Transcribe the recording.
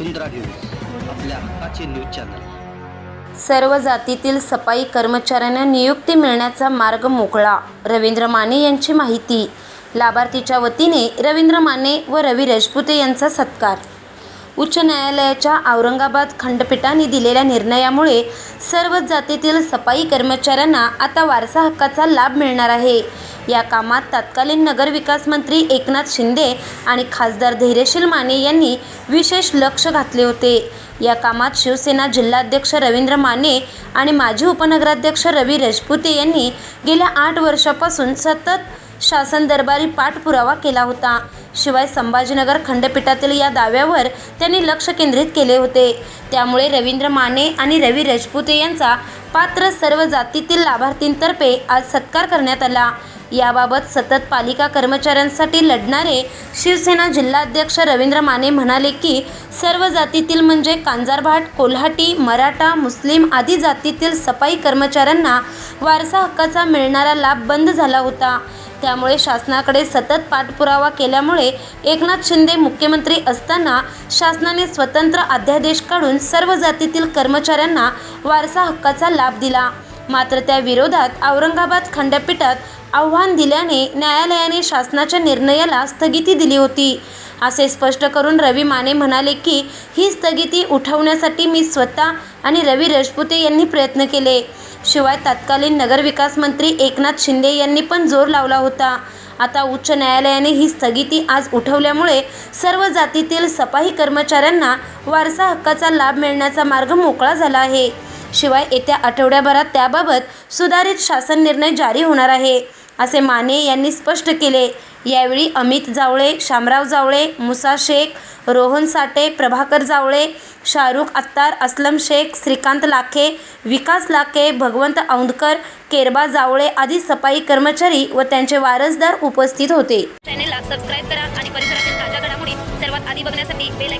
वसुंधरा news आपल्या हक्काचे news channel. सर्व जातीतील सफाई कर्मचाऱ्यांना नियुक्ती मिळण्याचा मार्ग मोकळा रवींद्र माने यांची माहिती. लाभार्थीच्या वतीने रवींद्र माने व रवी राजपुते यांचा सत्कार. उच्च न्यायालयाच्या औरंगाबाद खंडपीठाने दिलेल्या निर्णयामुळे सर्व जातीतील सफाई कर्मचाऱ्यांना आता वारसा हक्काचा लाभ मिळणार आहे. या कामात तत्कालीन नगरविकास मंत्री एकनाथ शिंदे आणि खासदार धैर्यशील माने यांनी विशेष लक्ष घातले होते. या कामात शिवसेना जिल्हाध्यक्ष रवींद्र माने आणि माजी उपनगराध्यक्ष रवी रजपुते यांनी गेल्या आठ वर्षापासून सतत शासन दरबारी पाठपुरावा केला होता. शिवाय संभाजीनगर खंडपीठातील या दाव्यावर त्यांनी लक्ष केंद्रित केले होते. त्यामुळे रवींद्र माने आणि रवी रजपुते यांचा पात्र सर्व जातीतील लाभार्थींतर्फे आज सत्कार करण्यात आला. याबाबत सतत पालिका कर्मचाऱ्यांसाठी लढणारे शिवसेना जिल्हाध्यक्ष रवींद्र माने म्हणाले की सर्व जातीतील म्हणजे कांजारभाट कोल्हाटी मराठा मुस्लिम आदी जातीतील सफाई कर्मचाऱ्यांना वारसा हक्काचा मिळणारा लाभ बंद झाला होता. त्यामुळे शासनाकडे सतत पाठपुरावा केल्यामुळे एकनाथ शिंदे मुख्यमंत्री असताना शासनाने स्वतंत्र अध्यादेश काढून सर्व जातीतील कर्मचाऱ्यांना वारसा हक्काचा लाभ दिला. मात्र त्या विरोधात औरंगाबाद खंडपीठात आव्हान दिल्याने न्यायालयाने शासनाच्या निर्णयाला स्थगिती दिली होती. असे स्पष्ट करून रवी माने म्हणाले की ही स्थगिती उठवण्यासाठी मी स्वतः आणि रवी राजपुते यांनी प्रयत्न केले. शिवाय तत्कालीन नगरविकास मंत्री एकनाथ शिंदे यांनी पण जोर लावला होता. आता उच्च न्यायालयाने ही स्थगिती आज उठवल्यामुळे सर्व जातीतील सफाई कर्मचाऱ्यांना वारसा हक्काचा लाभ मिळण्याचा मार्ग मोकळा झाला आहे. शिवाय येत्या आठवड्याभरात त्याबाबत सुधारित शासन निर्णय जारी होणार आहे. असे माने यांनी स्पष्ट केले. यावेळी अमित जावळे शामराव जावळे मुसा शेख रोहन साठे प्रभाकर जावळे शाहरुख अत्तार असलम शेख श्रीकांत लाखे विकास लाखे भगवंत औंधकर केरबा जावळे आदी सफाई कर्मचारी व त्यांचे वारसदार उपस्थित होते. चॅनेलला सबस्क्राईब करा आणि परिसरातील ताज्या घडामोडी सर्वात आधी बघण्यासाठी बेल